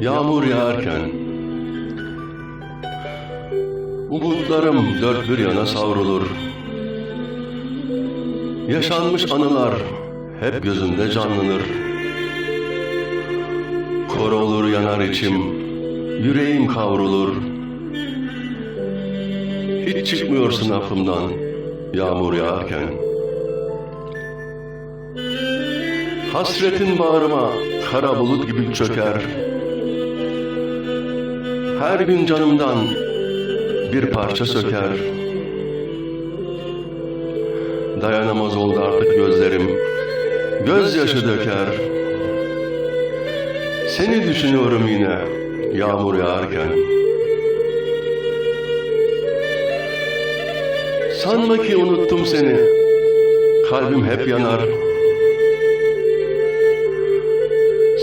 Yağmur yağarken Umutlarım dört bir yana savrulur. Yaşanmış anılar hep gözümde canlanır. Kor olur yanar içim Yüreğim kavrulur. Hiç çıkmıyorsun aklımdan Yağmur yağarken. Hasretin bağrıma kara bulut gibi çöker Her gün canımdan bir parça söker. Dayanamaz oldu artık gözlerim. Gözyaşı döker. Seni düşünüyorum yine Yağmur yağarken. Sanma ki unuttum seni. Kalbim hep yanar.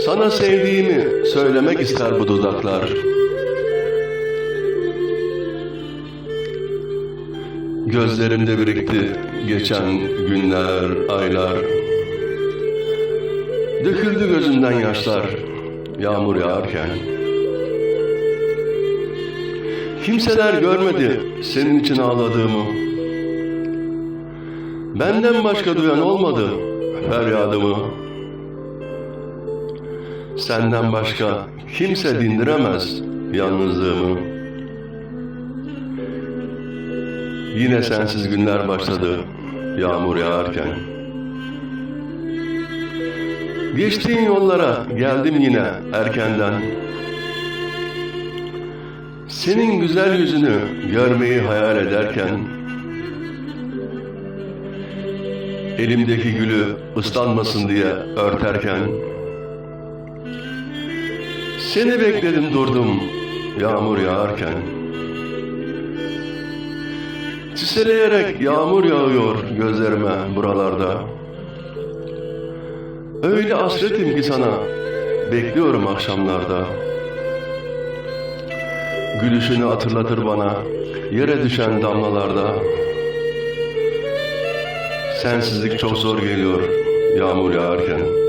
Sana sevdiğimi söylemek ister bu dudaklar Gözlerimde birikti geçen günler, aylar. Döküldü gözümden yaşlar yağmur yağarken. Kimseler görmedi senin için ağladığımı. Benden başka duyan olmadı feryadımı. Senden başka kimse dindiremez yalnızlığımı Yine sensiz günler başladı. Yağmur yağarken. Geçtiğin yollara geldim yine erkenden. Senin güzel yüzünü görmeyi hayal ederken Elimdeki gülü ıslanmasın diye örterken Seni bekledim durdum yağmur yağarken Çiseleyerek yağmur yağıyor gözlerime buralarda. Öyle hasretim ki sana bekliyorum akşamlarda. Gülüşünü hatırlatır bana yere düşen damlalarda. Sensizlik çok zor geliyor yağmur yağarken